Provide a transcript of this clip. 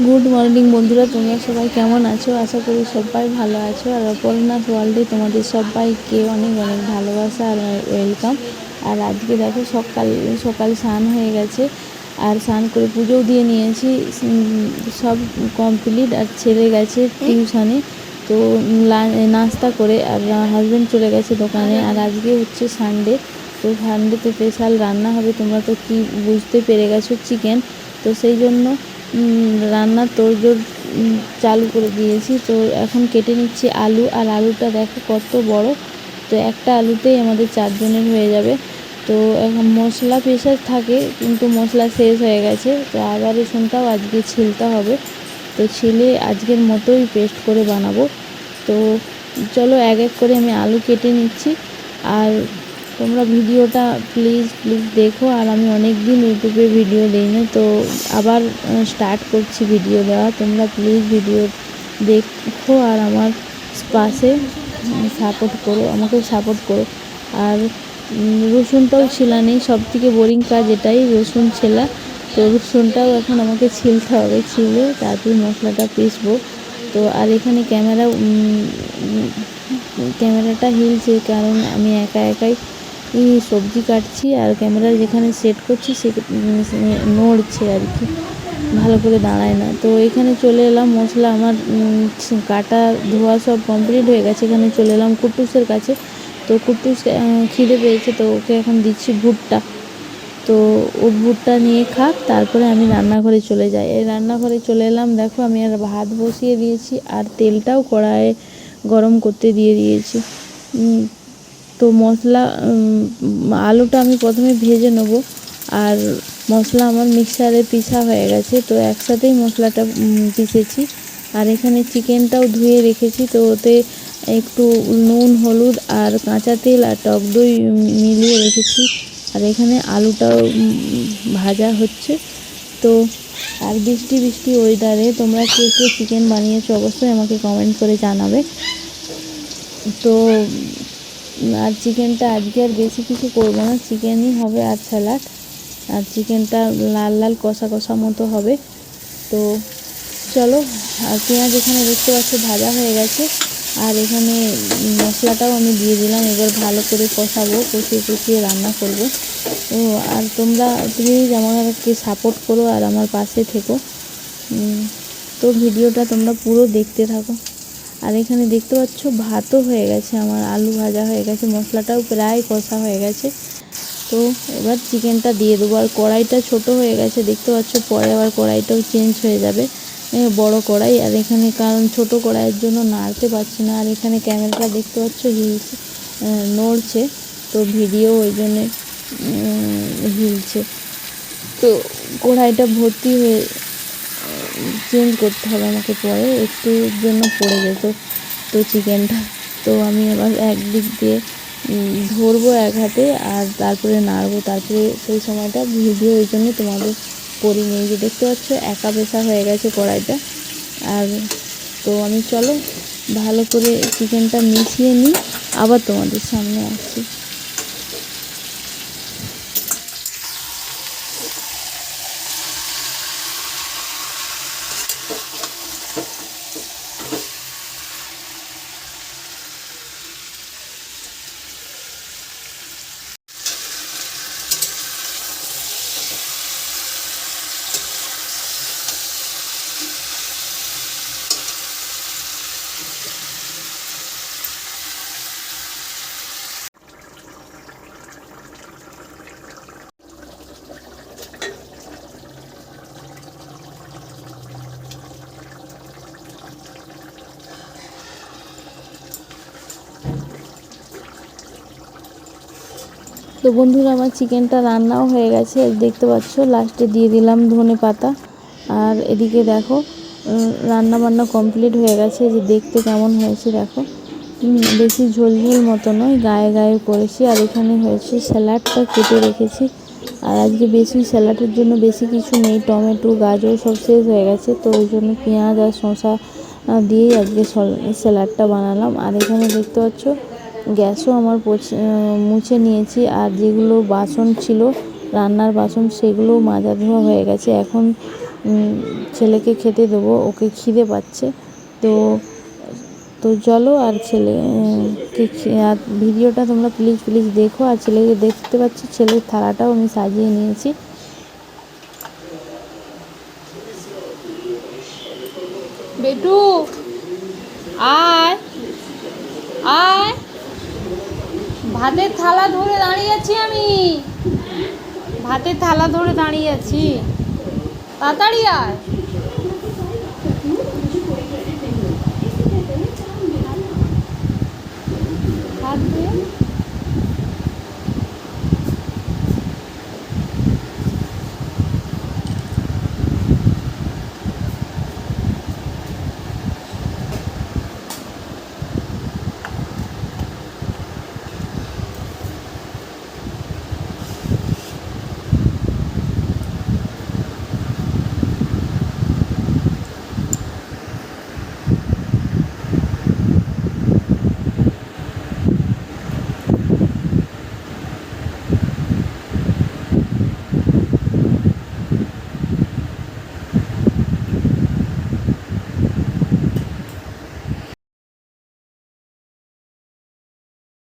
Good morning বন্ধুরা, তোমরা সবাই কেমন আছো? আশা করি সবাই ভালো আছো। আর অপর্ণাস ওয়ার্ল্ডে তোমাদের সবাইকে অনেক অনেক ভালোবাসা আর ওয়েলকাম আর আজকে দেখো, সকাল সকাল স্নান হয়ে গেছে। আর স্নান করে পুজোও দিয়ে নিয়েছি। সব কমপ্লিট আর ছেড়ে গেছে টিউশনে তো নাস্তা করে আর হাজব্যান্ড চলে গেছে দোকানে। আর আজকে হচ্ছে সানডে তো সানডেতে স্পেশাল রান্না হবে। তোমরা তো কি বুঝতে পেরে গেছো চিকেন তো সেই জন্য রান্নার তোড়জোড় চালু করে দিয়েছি। তো এখন কেটে নিচ্ছি আলু আর আলুটা দেখো কত বড়। তো একটা আলুতেই আমাদের চারজনের হয়ে যাবে। তো এখন মশলা প্রেশার থাকে, কিন্তু মশলা শেষ হয়ে গেছে। তো আবার রসুনটাও আজকে ছিলতে হবে। তো ছিলে আজকের মতোই পেস্ট করে বানাবো। তো চলো এক এক করে আমি আলু কেটে নিচ্ছি। আর তোমরা ভিডিওটা প্লিজ প্লিজ দেখো। আর আমি অনেক দিন ইউটিউবে ভিডিও দিই না তো আবার স্টার্ট করছি ভিডিও দেওয়া। তোমরা প্লিজ ভিডিও দেখো আর আমার পাশে সাপোর্ট করো আমাকে সাপোর্ট করো। আর রসুনটাও ছিলা নেই সব থেকে বোরিং কাজ এটাই, রসুন ছেলা। তো রসুনটাও এখন আমাকে ছিলতে হবে, ছিলে তারপরে মশলাটা পিসবো তো আর এখানে ক্যামেরা ক্যামেরাটা হিলছে, কারণ আমি একা একাই সবজি কাটছি আর ক্যামেরা যেখানে সেট করছি সে নড়ছে আর কি। ভালো করে দাঁড়ায় না। তো এখানে চলে এলাম, মশলা আমার কাটা ধোয়া সব কমপ্লিট হয়ে গেছে। এখানে চলে এলাম কুটুসের কাছে। তো কুটুস খিদে পেয়েছে, তো ওকে এখন দিচ্ছি ভুট্টা। তো ও ভুট্টা নিয়ে খাক, তারপরে আমি রান্নাঘরে চলে যাই। এই রান্নাঘরে চলে এলাম, দেখো আমি আর ভাত বসিয়ে দিয়েছি, আর তেলটাও কড়াইয়ে গরম করতে দিয়ে দিয়েছি। তো মশলা আলুটা আমি প্রথমে ভেজে নেব। আর মশলা আমার মিক্সারে পিসা হয়ে গেছে, তো একসাথেই মশলাটা পিষেছি আর এখানে চিকেনটাও ধুয়ে রেখেছি, তো ওতে একটু নুন, হলুদ আর কাঁচা তেল আর টক দই মিলিয়ে রেখেছি। আর এখানে আলুটাও ভাজা হচ্ছে। তো, আর বৃষ্টি বৃষ্টি ওয়েদারে তোমরা কে কে চিকেন বানিয়েছো অবশ্যই আমাকে কমেন্ট করে জানাবে। তো আর চিকেনটা আজকে আর বেশি কিছু করব না। চিকেনই হবে আর স্যালাড। আর চিকেনটা লাল লাল কষা কষা মতো হবে। তো চলো, আর পেঁয়াজ এখানে দেখতে পাচ্ছ ভাজা হয়ে গেছে। আর এখানে মশলাটাও আমি দিয়ে দিলাম। এবার ভালো করে কষাবো, কষিয়ে কষিয়ে রান্না করব। ও, আর তোমরা প্লিজ আমাকে সাপোর্ট করো আর আমার পাশে থেকো। তো ভিডিওটা তোমরা পুরো দেখতে থাকো। আর এখানে দেখতে পাচ্ছ ভাতও হয়ে গেছে, আমার আলু ভাজা হয়ে গেছে, মশলাটাও প্রায় কষা হয়ে গেছে। তো এবার চিকেনটা দিয়ে দেবো, আর কড়াইটা ছোট হয়ে গেছে, দেখতে পাচ্ছ পরে আবার কড়াইটাও চেঞ্জ হয়ে যাবে বড় কড়াই, আর এখানে কারণ ছোট কড়াইয়ের জন্য নাড়তে পারছি না, আর এখানে ক্যামেরাটা দেখতে পাচ্ছ হিলছে নড়ছে, তো ভিডিও ওই জন্যে হিলছে। তো কড়াইটা ভর্তি হয়ে চেঞ্জ করতে হবে আমাকে পরে একটুর জন্য পড়ে যেত তো চিকেনটা তো আমি আবার একদিক দিয়ে ধরবো এক হাতে আর তারপরে নাড়বো। তারপরে সেই সময়টা ভিডিও ওই জন্য তোমাদের করি নিয়ে যে দেখতে পাচ্ছ, একা বেসা হয়ে গেছে কড়াইটা। আর তো আমি চলো, ভালো করে চিকেনটা মিশিয়ে নিই। আবার তোমাদের সামনে আসছি। তো বন্ধুরা, আমার চিকেনটা রান্নাও হয়ে গেছে। দেখতে পাচ্ছ, লাস্টে দিয়ে দিলাম ধনে পাতা। আর এদিকে দেখো রান্না বান্না কমপ্লিট হয়ে গেছে। যে দেখতে কেমন হয়েছে, দেখো। বেশি ঝোল ঝোল মতো নয়, গায়ে গায়ে করেছি। আর এখানে হয়েছে স্যালাডটা কেটে রেখেছি। আর আজকে বেশি স্যালাডের জন্য বেশি কিছু নেই। টমেটো, গাজর সব শেষ হয়ে গেছে। তো ওই জন্য পেঁয়াজ আর শসা দিয়েই আজকে স্যালাডটা বানালাম। আর এখানে দেখতে পাচ্ছ গ্যাসও আমার মুছে নিয়েছি আর যেগুলো বাসন ছিল, রান্নার বাসন সেগুলো মাজা ধোয়া হয়ে গেছে। এখন ছেলেকে খেতে দেবো, ওকে খিদে পাচ্ছে। তো তো চলো আর ছেলে আর ভিডিওটা তোমরা প্লিজ প্লিজ দেখো। আর ছেলেকে দেখতে পাচ্ছি, ছেলের থালাটাও আমি সাজিয়ে নিয়েছি। বেটু, আয় আয়। ভাতের থালা ধরে দাঁড়িয়ে আছি আমি। ভাতের থালা ধরে দাঁড়িয়ে আছি। তাড়াতাড়ি আয়।